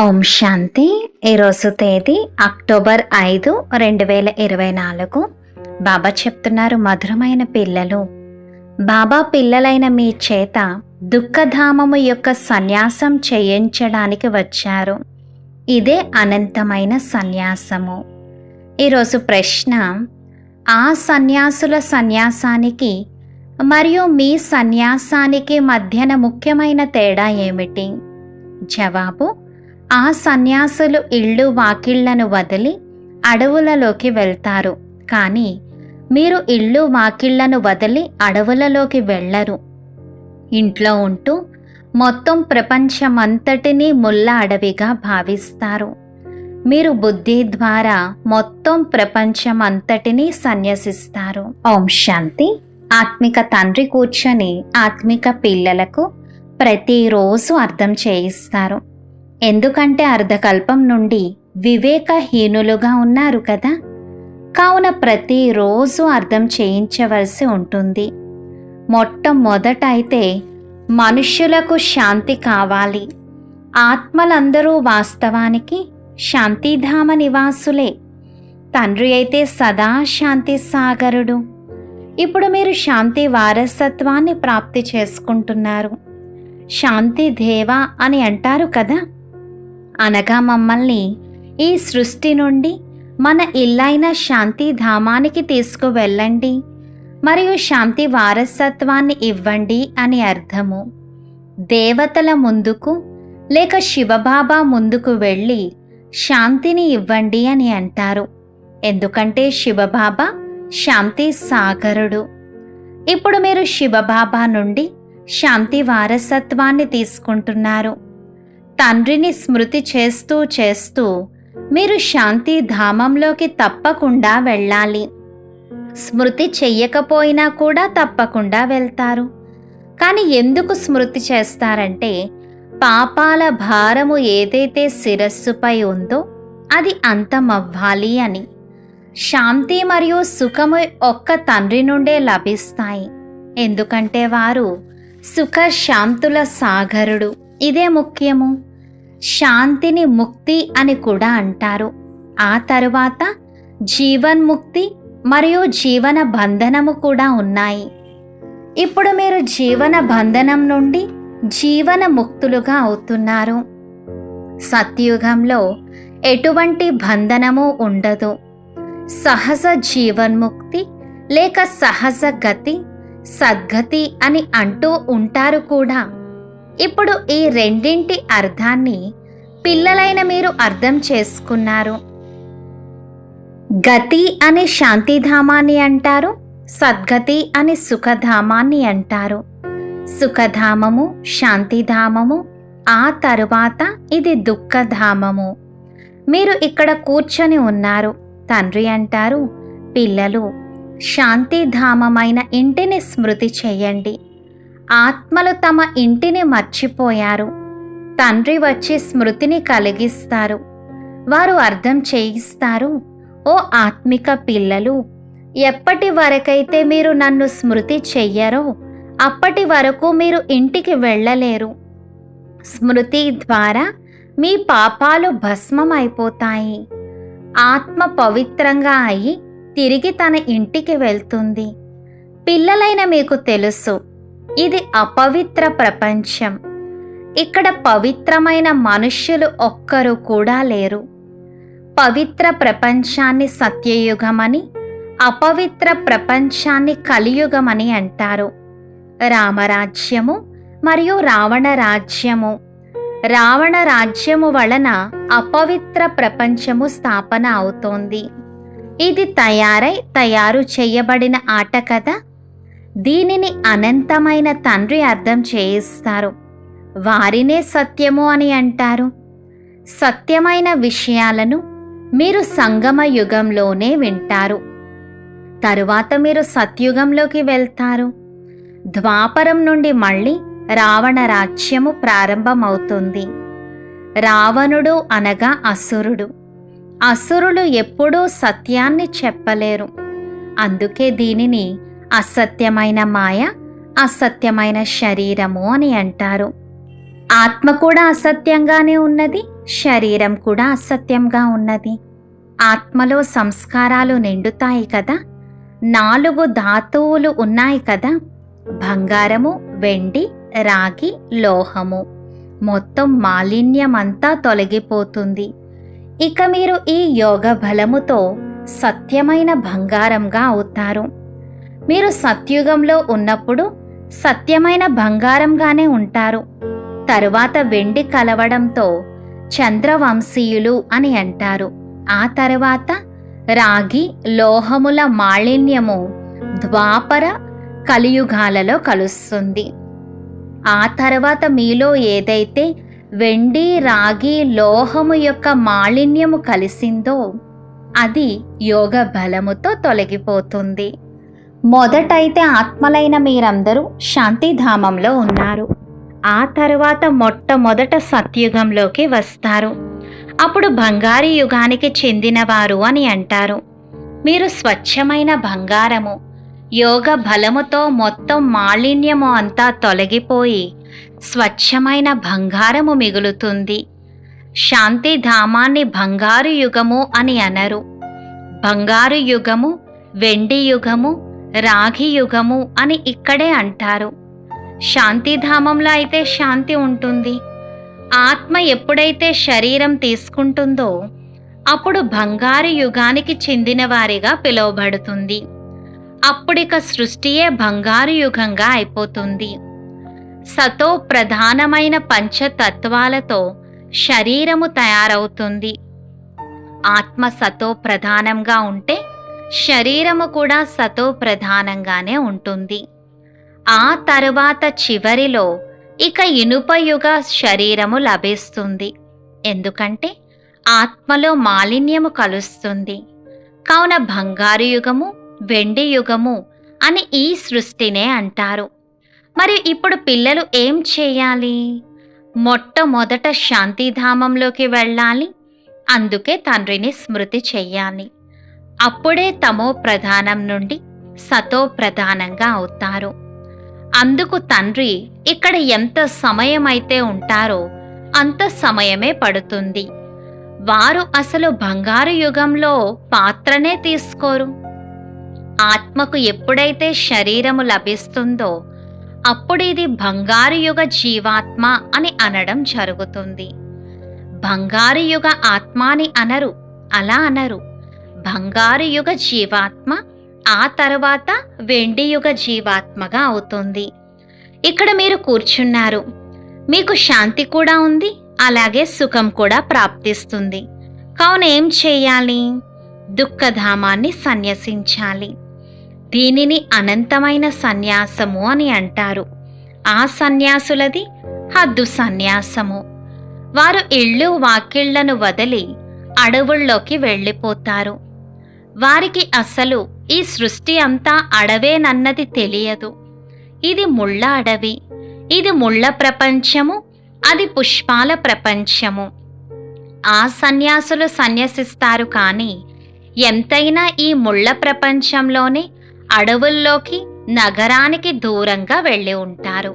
ఓం శాంతి. ఈరోజు తేదీ అక్టోబర్ ఐదు రెండు వేల ఇరవై నాలుగు. బాబా చెప్తున్నారు మధురమైన పిల్లలు. బాబా పిల్లలైన మీ చేత దుఃఖధామము యొక్క సన్యాసం చేయించడానికి వచ్చారు. ఇదే అనంతమైన సన్యాసము. ఈరోజు ప్రశ్న ఆ సన్యాసుల సన్యాసానికి మరియు మీ సన్యాసానికి మధ్యన ముఖ్యమైన తేడా ఏమిటి? జవాబు ఆ సన్యాసులు ఇళ్ళు వాకిళ్ళను వదిలి అడవులలోకి వెళ్తారు. కానీ మీరు ఇళ్ళు వాకిళ్ళను వదిలి అడవులలోకి వెళ్ళరు. ఇంట్లో ఉంటూ మొత్తం ప్రపంచమంతటినీ ముళ్ళ అడవిగా భావిస్తారు. మీరు బుద్ధి ద్వారా మొత్తం ప్రపంచమంతటినీ సన్యసిస్తారు. ఓం శాంతి. ఆత్మిక తండ్రి కూర్చొని ఆత్మిక పిల్లలకు ప్రతిరోజు అర్థం చేయిస్తారు. ఎందుకంటే అర్ధకల్పం నుండి వివేకహీనులుగా ఉన్నారు కదా. కావున ప్రతిరోజు అర్థం చేయించవలసి ఉంటుంది. మొట్టమొదట అయితే మనుష్యులకు శాంతి కావాలి. ఆత్మలందరూ వాస్తవానికి శాంతిధామ నివాసులే. తండ్రి అయితే సదా శాంతి సాగరుడు. ఇప్పుడు మీరు శాంతి వారసత్వాన్ని ప్రాప్తి చేసుకుంటున్నారు. శాంతి దేవా అని అంటారు కదా. అనగా మమ్మల్ని ఈ సృష్టి నుండి మన ఇల్లైన శాంతి ధామానికి తీసుకువెళ్ళండి. మరియు శాంతి వారసత్వాన్ని ఇవ్వండి అని అర్థము. దేవతల ముందుకు లేక శివబాబా ముందుకు వెళ్ళి శాంతిని ఇవ్వండి అని అంటారు. ఎందుకంటే శివబాబా శాంతి సాగరుడు. ఇప్పుడు మీరు శివబాబా నుండి శాంతి వారసత్వాన్ని తీసుకుంటున్నారు. తండ్రిని స్మృతి చేస్తూ చేస్తూ మీరు శాంతి ధామంలోకి తప్పకుండా వెళ్ళాలి. స్మృతి చెయ్యకపోయినా కూడా తప్పకుండా వెళ్తారు. కానీ ఎందుకు స్మృతి చేస్తారంటే పాపాల భారము ఏదైతే శిరస్సుపై ఉందో అది అంతమవ్వాలి అని. శాంతి మరియు సుఖము ఒక్క తండ్రి నుండే లభిస్తాయి. ఎందుకంటే వారు సుఖ శాంతుల సాగరుడు. ఇదే ముఖ్యము. శాంతిని ముక్తి అని కూడా అంటారు. ఆ తరువాత జీవన్ముక్తి మరియు జీవన బంధనము కూడా ఉన్నాయి. ఇప్పుడు మీరు జీవన బంధనం నుండి జీవన ముక్తులుగా అవుతున్నారు. సత్యుగంలో ఎటువంటి బంధనము ఉండదు. సహజ జీవన్ముక్తి లేక సహజ గతి సద్గతి అని అంటూ ఉంటారు కూడా. ఇప్పుడు ఈ రెండింటి అర్థాన్ని పిల్లలైన మీరు అర్థం చేసుకున్నారు. గతి అని శాంతిధామాన్ని అంటారు సద్గతి అని సుఖధామాన్ని అంటారు. సుఖధామము శాంతిధామము ఆ తరువాత ఇది దుఃఖధామము. మీరు ఇక్కడ కూర్చొని ఉన్నారు. తండ్రి అంటారు పిల్లలు శాంతిధామమైన ఇంటిని స్మృతి చెయ్యండి ఆత్మలు తమ ఇంటిని మర్చిపోయారు. తండ్రి వచ్చి స్మృతిని కలిగిస్తారు. వారు అర్థం చేయిస్తారు ఓ ఆత్మిక పిల్లలు ఎప్పటి వరకైతే మీరు నన్ను స్మృతి చెయ్యరో అప్పటి వరకు మీరు ఇంటికి వెళ్ళలేరు. స్మృతి ద్వారా మీ పాపాలు భస్మమైపోతాయి. ఆత్మ పవిత్రంగా అయి తిరిగి తన ఇంటికి వెళ్తుంది. పిల్లలైన మీకు తెలుసు ఇది అపవిత్ర ప్రపంచం. ఇక్కడ పవిత్రమైన మనుష్యులు ఒక్కరు కూడా లేరు. పవిత్ర ప్రపంచాన్ని సత్యయుగమని అపవిత్ర ప్రపంచాన్ని కలియుగమని అంటారు. రామరాజ్యము మరియు రావణ రాజ్యము రావణ రాజ్యము వలన అపవిత్ర ప్రపంచము స్థాపన అవుతోంది. ఇది తయారై తయారు చేయబడిన ఆట కదా? దీనిని అనంతమైన తండ్రి అర్థం చేయిస్తారు. వారినే సత్యము అని అంటారు. సత్యమైన విషయాలను మీరు సంగమ యుగంలోనే వింటారు. తరువాత మీరు సత్యుగంలోకి వెళ్తారు. ద్వాపరం నుండి మళ్ళీ రావణ రాజ్యము ప్రారంభమవుతుంది. రావణుడు అనగా అసురుడు. అసురులు ఎప్పుడూ సత్యాన్ని చెప్పలేరు. అందుకే దీనిని అసత్యమైన మాయ అసత్యమైన శరీరము అని అంటారు. ఆత్మ కూడా అసత్యంగానే ఉన్నది శరీరం కూడా అసత్యంగా ఉన్నది. ఆత్మలో సంస్కారాలు నిండుతాయి కదా నాలుగు ధాతువులు ఉన్నాయి కదా బంగారము వెండి రాగి లోహము. మొత్తం మాలిన్యమంతా తొలగిపోతుంది. ఇక మీరు ఈ యోగ బలముతో సత్యమైన బంగారంగా అవుతారు. మీరు సత్యుగంలో ఉన్నప్పుడు సత్యమైన బంగారంగానే ఉంటారు. తరువాత వెండి కలవడంతో చంద్రవంశీయులు అని అంటారు. ఆ తర్వాత రాగి లోహముల మాలిన్యము ద్వాపర కలియుగాలలో కలుస్తుంది. ఆ తర్వాత మీలో ఏదైతే వెండి రాగి లోహము యొక్క మాలిన్యము కలిసిందో అది యోగ బలముతో తొలగిపోతుంది. మొదటైతే ఆత్మలైన మీరందరూ శాంతిధామంలో ఉన్నారు. ఆ తర్వాత మొట్టమొదట సత్యుగంలోకి వస్తారు. అప్పుడు బంగారు యుగానికి చెందినవారు అని అంటారు. మీరు స్వచ్ఛమైన బంగారము యోగ బలముతో మొత్తం మాలిన్యము అంతా తొలగిపోయి స్వచ్ఛమైన బంగారము మిగులుతుంది. శాంతి ధామాన్ని బంగారు యుగము అని అనరు. బంగారు యుగము వెండి యుగము రాగి యుగము అని ఇక్కడే అంటారు. శాంతిధామంలో అయితే శాంతి ఉంటుంది. ఆత్మ ఎప్పుడైతే శరీరం తీసుకుంటుందో అప్పుడు బంగారు యుగానికి చెందినవారిగా పిలువబడుతుంది. అప్పుడిక సృష్టియే బంగారు యుగంగా అయిపోతుంది. సతో ప్రధానమైన పంచతత్వాలతో శరీరము తయారవుతుంది. ఆత్మ సతో ప్రధానంగా ఉంటే శరీరము కూడా సతో ప్రధానంగానే ఉంటుంది. ఆ తరువాత చివరిలో ఇక ఇనుపయుగ శరీరము లభిస్తుంది. ఎందుకంటే ఆత్మలో మాలిన్యము కలుస్తుంది. కావున బంగారు యుగము వెండి యుగము అని ఈ సృష్టినే అంటారు. మరి ఇప్పుడు పిల్లలు ఏం చేయాలి? మొట్టమొదట శాంతిధామంలోకి వెళ్ళాలి. అందుకే తండ్రిని స్మృతి చెయ్యాలి. అప్పుడే తమో ప్రధానం నుండి సతో ప్రధానంగా అవుతారు. అందుకు తండ్రి ఇక్కడ ఎంత సమయం అయితే ఉంటారో అంత సమయమే పడుతుంది. వారు అసలు బంగారు యుగంలో పాత్రనే తీసుకోరు. ఆత్మకు ఎప్పుడైతే శరీరము లభిస్తుందో అప్పుడు ఇది బంగారు యుగ జీవాత్మ అని అనడం జరుగుతుంది. బంగారు యుగ ఆత్మ అని అనరు అలా అనరు. బంగారు యుగ జీవాత్మ ఆ తర్వాత వెండి యుగ జీవాత్మగా అవుతుంది. ఇక్కడ మీరు కూర్చున్నారు. మీకు శాంతి కూడా ఉంది అలాగే సుఖం కూడా ప్రాప్తిస్తుంది. కావున ఏం చేయాలి? దుఃఖధామాన్ని సన్యసించాలి. దీనిని అనంతమైన సన్యాసము అని అంటారు. ఆ సన్యాసులది హద్దు సన్యాసము. వారు ఇళ్ళు వాకిళ్ళను వదిలి అడవుల్లోకి వెళ్ళిపోతారు. వారికి అసలు ఈ సృష్టి అంతా అడవేనన్నది తెలియదు. ఇది ముళ్ళ అడవి. ఇది ముళ్ళ ప్రపంచము. అది పుష్పాల ప్రపంచము. ఆ సన్యాసులు సన్యసిస్తారు కానీ ఎంతైనా ఈ ముళ్ళ ప్రపంచంలోనే అడవుల్లోకి నగరానికి దూరంగా వెళ్ళి ఉంటారు.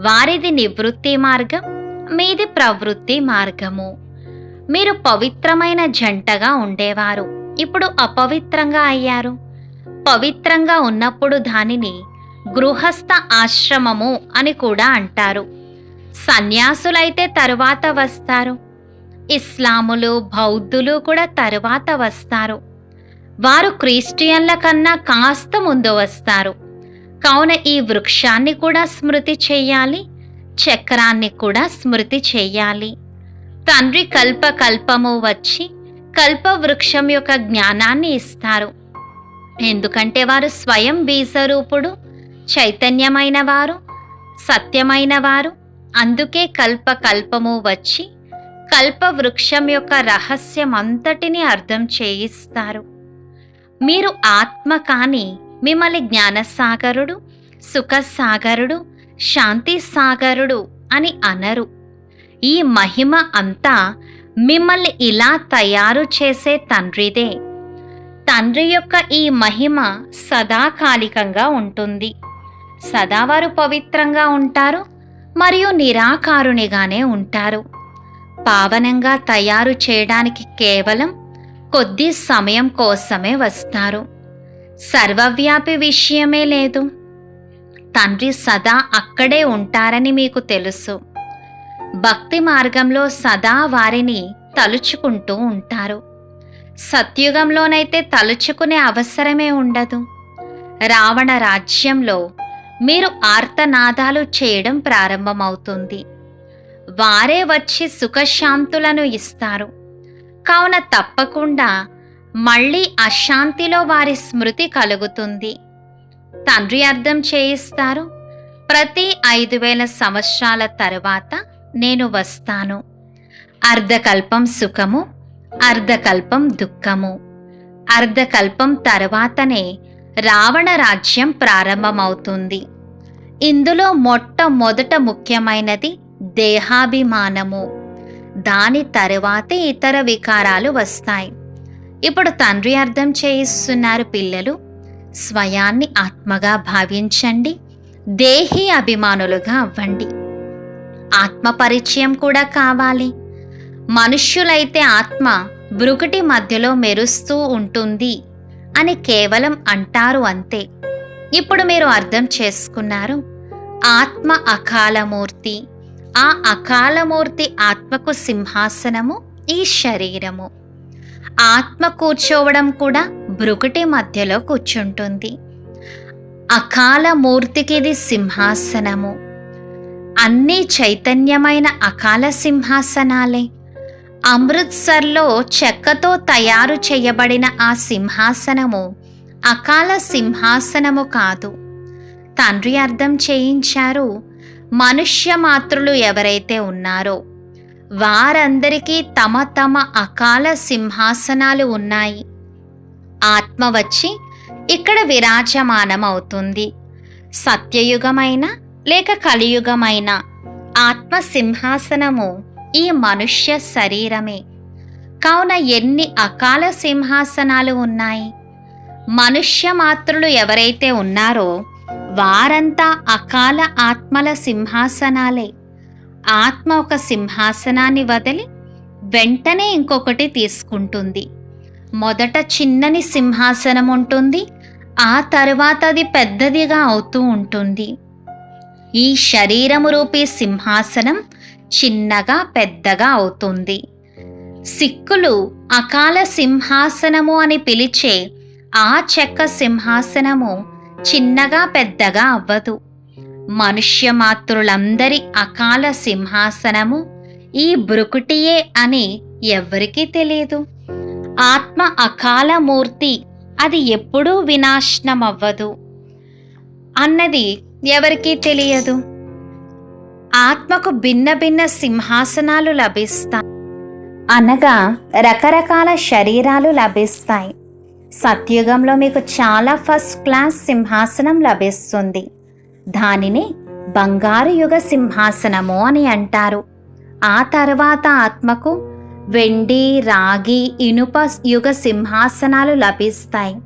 వారిది నివృత్తి మార్గం మీది ప్రవృత్తి మార్గము. మీరు పవిత్రమైన జంటగా ఉండేవారు. ఇప్పుడు అపవిత్రంగా అయ్యారు. పవిత్రంగా ఉన్నప్పుడు దానిని గృహస్థ ఆశ్రమము అని కూడా అంటారు. సన్యాసులైతే తరువాత వస్తారు. ఇస్లాములు బౌద్ధులు కూడా తరువాత వస్తారు. వారు క్రిస్టియన్ల కన్నా కాస్త ముందు వస్తారు. కావున ఈ వృక్షాన్ని కూడా స్మృతి చెయ్యాలి చక్రాన్ని కూడా స్మృతి చెయ్యాలి తండ్రి కల్పకల్పము వచ్చి కల్పవృక్షం యొక్క జ్ఞానాన్ని ఇస్తారు. ఎందుకంటే వారు స్వయం బీజరూపుడు చైతన్యమైన వారు సత్యమైన వారు. అందుకే కల్ప కల్పము వచ్చి కల్పవృక్షం యొక్క రహస్యం అంతటిని అర్థం చేయిస్తారు. మీరు ఆత్మ కాని మిమ్మల్ని జ్ఞానసాగరుడు సుఖసాగరుడు శాంతి సాగరుడు అని అనరు. ఈ మహిమ అంతా మిమ్మల్ని ఇలా తయారు చేసే తండ్రిదే. తండ్రి యొక్క ఈ మహిమ సదాకాలికంగా ఉంటుంది. సదా వారు పవిత్రంగా ఉంటారు మరియు నిరాకారునిగానే ఉంటారు. పావనంగా తయారు చేయడానికి కేవలం కొద్ది సమయం కోసమే వస్తారు. సర్వవ్యాపి విషయమే లేదు. తండ్రి సదా అక్కడే ఉంటారని మీకు తెలుసు. భక్తి మార్గంలో సదా వారిని తలుచుకుంటూ ఉంటారు. సత్యుగంలోనైతే తలుచుకునే అవసరమే ఉండదు. రావణ రాజ్యంలో మీరు ఆర్తనాదాలు చేయడం ప్రారంభమవుతుంది. వారే వచ్చి సుఖశాంతులను ఇస్తారు. కావున తప్పకుండా మళ్ళీ అశాంతిలో వారి స్మృతి కలుగుతుంది. తండ్రి అర్థం చేయిస్తారు. ప్రతి ఐదు వేల సంవత్సరాల తరువాత నేను వస్తాను. అర్ధకల్పం సుఖము అర్ధకల్పం దుఃఖము. అర్ధకల్పం తర్వాతనే రావణ రాజ్యం ప్రారంభమవుతుంది. ఇందులో మొట్టమొదట ముఖ్యమైనది దేహాభిమానము. దాని తరువాతే ఇతర వికారాలు వస్తాయి. ఇప్పుడు తండ్రి అర్థం చేయిస్తున్నారు పిల్లలు స్వయాన్ని ఆత్మగా భావించండి దేహి అభిమానులుగా అవ్వండి. ఆత్మ పరిచయం కూడా కావాలి. మనుష్యులైతే ఆత్మ బ్రుకుటి మధ్యలో మెరుస్తూ ఉంటుంది అని కేవలం అంటారు అంతే. ఇప్పుడు మీరు అర్థం చేసుకున్నారు. ఆత్మ అకాలమూర్తి. ఆ అకాలమూర్తి ఆత్మకు సింహాసనము ఈ శరీరము. ఆత్మ కూర్చోవడం కూడా బ్రుకుటి మధ్యలో కూర్చుంటుంది. అకాల మూర్తికి ఇది సింహాసనము. అన్నీ చైతన్యమైన అకాల సింహాసనాలే. అమృత్సర్లో చెక్కతో తయారు చేయబడిన ఆ సింహాసనము అకాల సింహాసనము కాదు. తండ్రి అర్థం చేయించారు మనుష్య మాతృలు ఎవరైతే ఉన్నారో వారందరికీ తమ తమ అకాల సింహాసనాలు ఉన్నాయి. ఆత్మ వచ్చి ఇక్కడ విరాజమానం అవుతుంది సత్యయుగమైన లేక కలియుగమైన ఆత్మ సింహాసనము ఈ మనుష్య శరీరమే. కావున ఎన్ని అకాల సింహాసనాలు ఉన్నాయి? మనుష్య మాత్రులు ఎవరైతే ఉన్నారో వారంతా అకాల ఆత్మల సింహాసనాలే. ఆత్మ ఒక సింహాసనాన్ని వదిలి వెంటనే ఇంకొకటి తీసుకుంటుంది. మొదట చిన్నని సింహాసనం ఉంటుంది ఆ తర్వాత అది పెద్దదిగా అవుతూ ఉంటుంది. ఈ శరీరము రూపీ సింహాసనం చిన్నగా పెద్దగా అవుతుంది. సిక్కులు అకాల సింహాసనము అని పిలిచే ఆ చెక్క సింహాసనము చిన్నగా పెద్దగా అవ్వదు. మనుష్య మాతృలందరి అకాల సింహాసనము ఈ బ్రుకుటియే అని ఎవ్వరికీ తెలియదు. ఆత్మ అకాల మూర్తి అది ఎప్పుడూ వినాశనమవ్వదు. అన్నది ఎవరికీ తెలియదు. ఆత్మకు భిన్న భిన్న సింహాసనాలు లభిస్తాయి. అనగా రకరకాల శరీరాలు లభిస్తాయి. సత్యుగంలో మీకు చాలా ఫస్ట్ క్లాస్ సింహాసనం లభిస్తుంది. దానిని బంగారు యుగ సింహాసనము అని అంటారు. ఆ తర్వాత ఆత్మకు వెండి రాగి ఇనుప యుగ సింహాసనాలు లభిస్తాయి.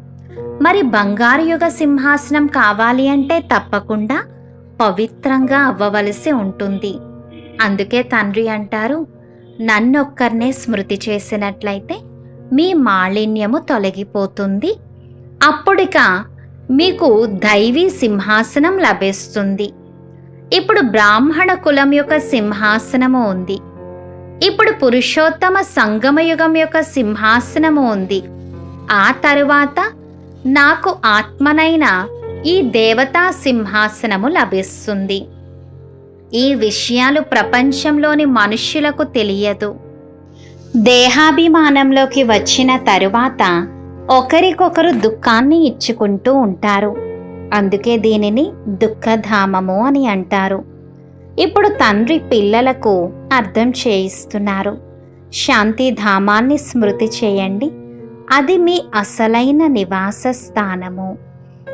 మరి బంగారు యుగ సింహాసనం కావాలి అంటే తప్పకుండా పవిత్రంగా అవ్వవలసి ఉంటుంది. అందుకే తండ్రి అంటారు నన్నొక్కరినే స్మృతి చేసినట్లయితే మీ మాలిన్యము తొలగిపోతుంది. అప్పుడిక మీకు దైవీ సింహాసనం లభిస్తుంది. ఇప్పుడు బ్రాహ్మణ కులం యొక్క సింహాసనము ఉంది. ఇప్పుడు పురుషోత్తమ సంగమయుగం యొక్క సింహాసనము ఉంది. ఆ తరువాత నాకు ఆత్మనైన ఈ దేవతా సింహాసనము లభిస్తుంది. ఈ విషయాలు ప్రపంచంలోని మనుష్యులకు తెలియదు. దేహాభిమానంలోకి వచ్చిన తరువాత ఒకరికొకరు దుఃఖాన్ని ఇచ్చుకుంటూ ఉంటారు. అందుకే దీనిని దుఃఖధామము అని అంటారు. ఇప్పుడు తండ్రి పిల్లలకు అర్థం చేయిస్తున్నారు. శాంతిధామాన్ని స్మృతి చేయండి. అది మీ అసలైన నివాస స్థానము.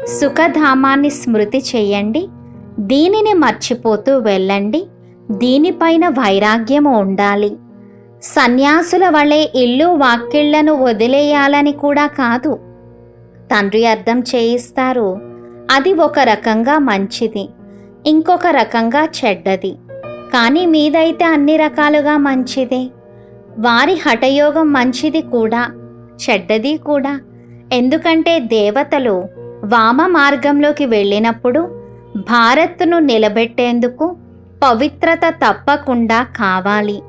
సుఖధామాన్ని స్మృతి చేయండి. దీనిని మర్చిపోతూ వెళ్ళండి. దీనిపైన వైరాగ్యము ఉండాలి. సన్యాసుల వలె ఇల్లు వాక్కిళ్ళను వదిలేయాలని కూడా కాదు. తండ్రి అర్థం చేయిస్తారు. అది ఒక రకంగా మంచిది. ఇంకొక రకంగా చెడ్డది. కానీ మీదైతే అన్ని రకాలుగా మంచిదే. వారి హఠయోగం మంచిది కూడా. చెడ్డది కూడా. ఎందుకంటే దేవతలు వామ మార్గంలోకి వెళ్ళినప్పుడు భారత్ను నిలబెట్టేందుకు పవిత్రత తప్పకుండా కావాలి.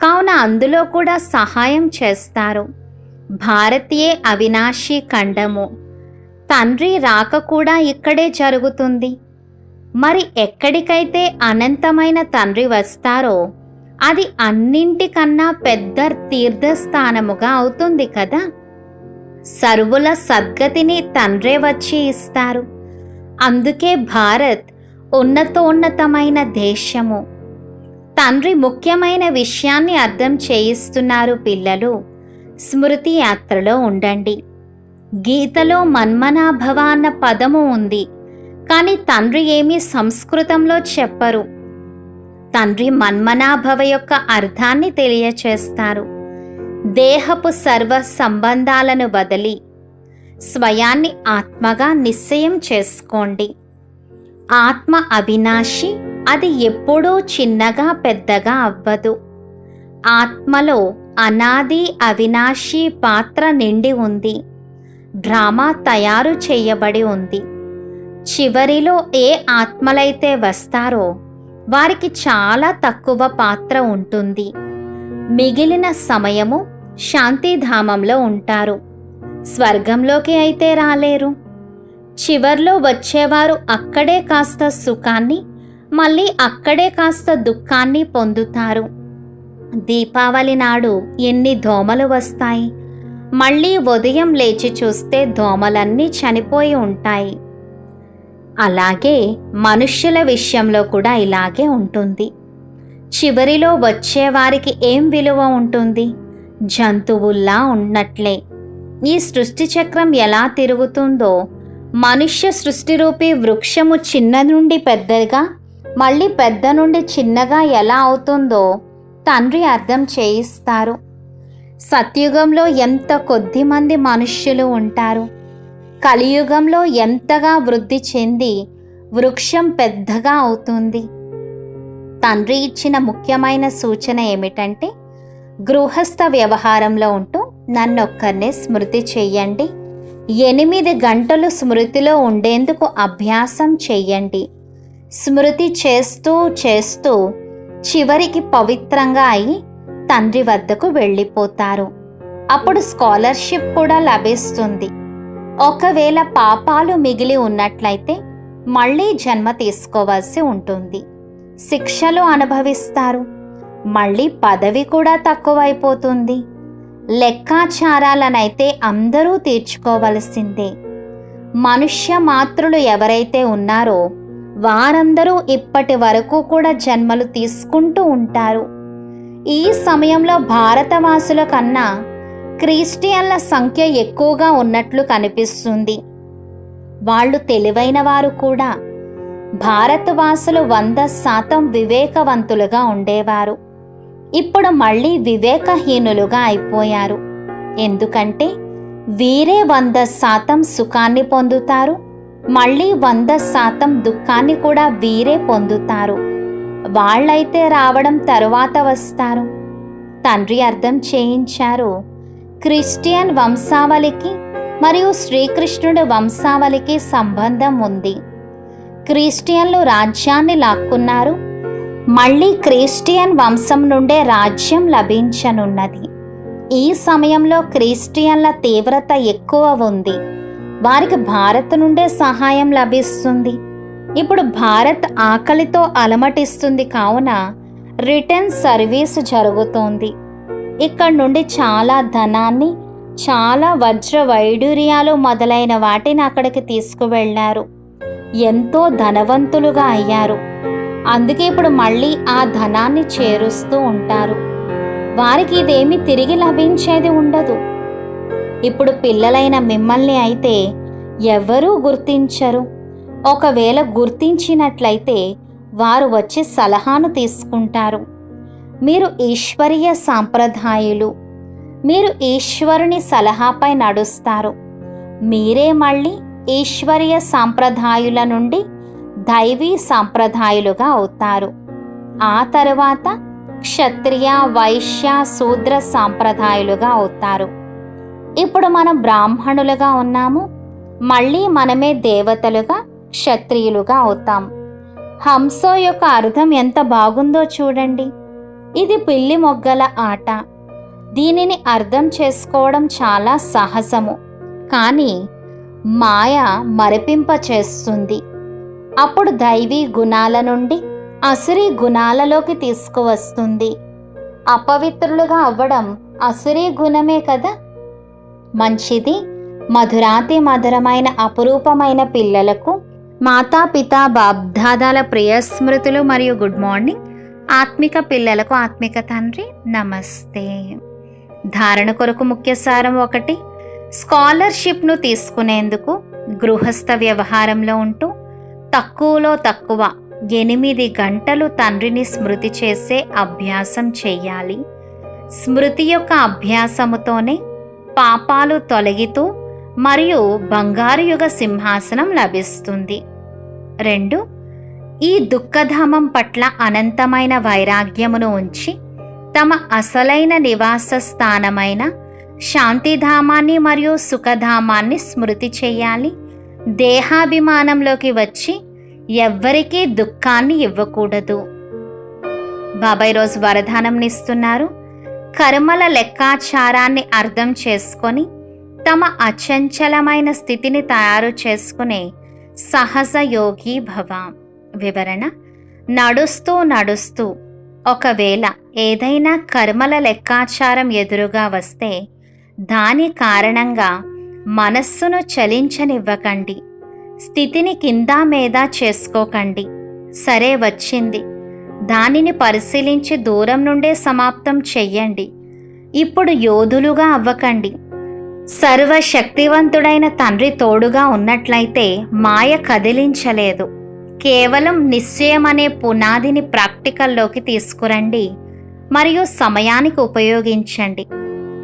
కావున అందులో కూడా సహాయం చేస్తారు. భారతీయే అవినాశి ఖండము. తండ్రి రాక కూడా ఇక్కడే జరుగుతుంది. మరి ఎక్కడికైతే అనంతమైన తండ్రి వస్తారో అది అన్నింటికన్నా పెద్ద తీర్థస్థానముగా అవుతుంది కదా. సర్వుల సద్గతిని తండ్రే వచ్చి ఇస్తారు. అందుకే భారత్ ఉన్నతోన్నతమైన దేశము. తండ్రి ముఖ్యమైన విషయాన్ని అర్థం చేయిస్తున్నారు పిల్లలు. స్మృతి యాత్రలో ఉండండి. గీతలో మన్మనాభవ అన్న పదము ఉంది. కానీ తండ్రి ఏమీ సంస్కృతంలో చెప్పరు. తండ్రి మన్మనాభవ యొక్క అర్థాన్ని తెలియచేస్తారు. దేహపు సర్వ సంబంధాలను వదిలి స్వయాన్ని ఆత్మగా నిశ్చయం చేసుకోండి. ఆత్మ అవినాశి అది ఎప్పుడూ చిన్నగా పెద్దగా అవ్వదు. ఆత్మలో అనాది అవినాశి పాత్ర నిండి ఉంది. డ్రామా తయారు చేయబడి ఉంది. చివరిలో ఏ ఆత్మలైతే వస్తారో వారికి చాలా తక్కువ పాత్ర ఉంటుంది. మిగిలిన సమయము శాంతిధామంలో ఉంటారు. స్వర్గంలోకి అయితే రాలేరు. చివర్లో వచ్చేవారు అక్కడే కాస్త సుఖాన్ని మళ్ళీ అక్కడే కాస్త దుఃఖాన్ని పొందుతారు. దీపావళి నాడు ఎన్ని దోమలు వస్తాయి. మళ్ళీ ఉదయం లేచి చూస్తే దోమలన్నీ చనిపోయి ఉంటాయి. అలాగే మనుష్యుల విషయంలో కూడా ఇలాగే ఉంటుంది. చివరిలో వచ్చేవారికి ఏం విలువ ఉంటుంది? జంతువుల్లా ఉన్నట్లే. ఈ సృష్టి చక్రం ఎలా తిరుగుతుందో మనుష్య సృష్టిరూపి వృక్షము చిన్న నుండి పెద్దగా మళ్ళీ పెద్ద నుండి చిన్నగా ఎలా అవుతుందో తండ్రి అర్థం చేయిస్తారు. సత్యుగంలో ఎంత కొద్ది మంది మనుష్యులు ఉంటారు? కలియుగంలో ఎంతగా వృద్ధి చెంది వృక్షం పెద్దగా అవుతుంది. తండ్రి ఇచ్చిన ముఖ్యమైన సూచన ఏమిటంటే గృహస్థ వ్యవహారంలో ఉంటూ నన్నొక్కరినే స్మృతి చెయ్యండి. ఎనిమిది గంటలు స్మృతిలో ఉండేందుకు అభ్యాసం చెయ్యండి. స్మృతి చేస్తూ చేస్తూ చివరికి పవిత్రంగా అయి తండ్రి వద్దకు వెళ్ళిపోతారు. అప్పుడు స్కాలర్షిప్ కూడా లభిస్తుంది. ఒకవేళ పాపాలు మిగిలి ఉన్నట్లయితే మళ్ళీ జన్మ తీసుకోవాల్సి ఉంటుంది. శిక్షలు అనుభవిస్తారు. మళ్ళీ పదవి కూడా తక్కువైపోతుంది. లెక్కాచారాలనైతే అందరూ తీర్చుకోవలసిందే. మనుష్య మాతృలు ఎవరైతే ఉన్నారో వారందరూ ఇప్పటి వరకు కూడా జన్మలు తీసుకుంటూ ఉంటారు. ఈ సమయంలో భారతవాసుల కన్నా క్రిస్టియన్ల సంఖ్య ఎక్కువగా ఉన్నట్లు కనిపిస్తుంది. వాళ్ళు తెలివైన వారు కూడా. భారతవాసులు వంద శాతం వివేకవంతులుగా ఉండేవారు. ఇప్పుడు మళ్ళీ వివేకహీనులుగా అయిపోయారు. ఎందుకంటే వీరే వంద శాతం సుఖాన్ని పొందుతారు. మళ్ళీ వంద శాతం దుఃఖాన్ని కూడా వీరే పొందుతారు. వాళ్ళైతే రావడం తరువాత వస్తారు. తండ్రి అర్థం చేయించారు. క్రిస్టియన్ వంశావళికి మరియు శ్రీకృష్ణుడి వంశావళికి సంబంధం ఉంది. క్రిస్టియన్లు రాజ్యాన్ని లాక్కున్నారు. మళ్ళీ క్రిస్టియన్ వంశం నుండే రాజ్యం లభించనున్నది. ఈ సమయంలో క్రిస్టియన్ల తీవ్రత ఎక్కువ ఉంది. వారికి భారత్ నుండే సహాయం లభిస్తుంది. ఇప్పుడు భారత్ ఆకలితో అలమటిస్తుంది కావున రిటర్న్ సర్వీస్ జరుగుతోంది. ఇక్కడ నుండి చాలా ధనాన్ని చాలా వజ్ర వైడూర్యాలు మొదలైన వాటిని అక్కడికి తీసుకువెళ్ళారు. ఎంతో ధనవంతులుగా అయ్యారు. అందుకే ఇప్పుడు మళ్ళీ ఆ ధనాన్ని చేరుస్తూ ఉంటారు. వారికి ఇదేమి తిరిగి లభించేది ఉండదు. ఇప్పుడు పిల్లలైన మిమ్మల్ని అయితే ఎవరూ గుర్తించరు. ఒకవేళ గుర్తించినట్లయితే వారు వచ్చి సలహాను తీసుకుంటారు. మీరు ఈశ్వరీయ సాంప్రదాయులు. మీరు ఈశ్వరుని సలహాపై నడుస్తారు. మీరే మళ్ళీ ఈశ్వరీయ సాంప్రదాయుల నుండి దైవీ సాంప్రదాయులుగా అవుతారు. ఆ తరువాత క్షత్రియ వైశ్య శూద్ర సాంప్రదాయాలుగా అవుతారు. ఇప్పుడు మనం బ్రాహ్మణులుగా ఉన్నాము. మళ్ళీ మనమే దేవతలుగా క్షత్రియులుగా అవుతాం. హంసో యొక్క అర్థం ఎంత బాగుందో చూడండి. ఇది పిల్లి మొగ్గల ఆట. దీనిని అర్థం చేసుకోవడం చాలా సహజము. కానీ మాయ మరపింప చేస్తుంది. అప్పుడు దైవీ గుణాల నుండి అసురీ గుణాలలోకి తీసుకువస్తుంది. అపవిత్రులుగా అవ్వడం అసురీ గుణమే కదా? మంచిది మధురాతి మధురమైన అపురూపమైన పిల్లలకు మాతాపిత బాబ్దాదాల ప్రియ స్మృతులు మరియు గుడ్ మార్నింగ్. ఆత్మిక పిల్లలకు ఆత్మిక తండ్రి నమస్తే. ధారణ కొరకు ముఖ్య సారం ఒకటి స్కాలర్షిప్ను తీసుకునేందుకు గృహస్థ వ్యవహారంలో ఉంటూ తక్కువలో తక్కువ ఎనిమిది గంటలు తండ్రిని స్మృతి చేసే అభ్యాసం చేయాలి. స్మృతి యొక్క అభ్యాసముతోనే పాపాలు తొలగితూ మరియు బంగారు యుగ సింహాసనం లభిస్తుంది. రెండు ఈ దుఃఖధామం పట్ల అనంతమైన వైరాగ్యమును ఉంచి తమ అసలైన నివాస స్థానమైన శాంతిధామాన్ని మరియు సుఖధామాన్ని స్మృతి చేయాలి. దేహాభిమానంలోకి వచ్చి ఎవ్వరికీ దుఃఖాన్ని ఇవ్వకూడదు. బాబాయ్ రోజు వరదానంనిస్తున్నారు కర్మల లెక్కాచారాన్ని అర్థం చేసుకొని తమ అచంచలమైన స్థితిని తయారు చేసుకునే సహజ యోగి భవ వివరణ నడుస్తూ నడుస్తూ ఒకవేళ ఏదైనా కర్మల లెక్కాచారం ఎదురుగా వస్తే దాని కారణంగా మనస్సును చలించనివ్వకండి. స్థితిని కింద మీద చేసుకోకండి. సరే వచ్చింది. దానిని పరిశీలించి దూరం నుండే సమాప్తం చెయ్యండి. ఇప్పుడు యోధులుగా అవ్వకండి. సర్వశక్తివంతుడైన తండ్రి తోడుగా ఉన్నట్లయితే మాయ కదిలించలేదు. కేవలం నిశ్చయం అనే పునాదిని ప్రాక్టికల్లోకి తీసుకురండి. మరియు సమయానికి ఉపయోగించండి.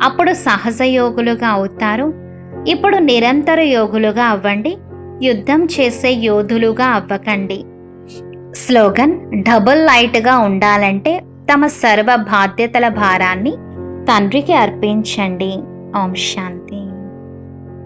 అప్పుడు సహజ యోగులుగా అవుతారు. ఇప్పుడు నిరంతర యోగులుగా అవ్వండి. యుద్ధం చేసే యోధులుగా అవ్వకండి. స్లోగన్ డబుల్ లైట్గా ఉండాలంటే తమ సర్వ బాధ్యతల భారాన్ని తండ్రికి అర్పించండి. ఓం శాంతి.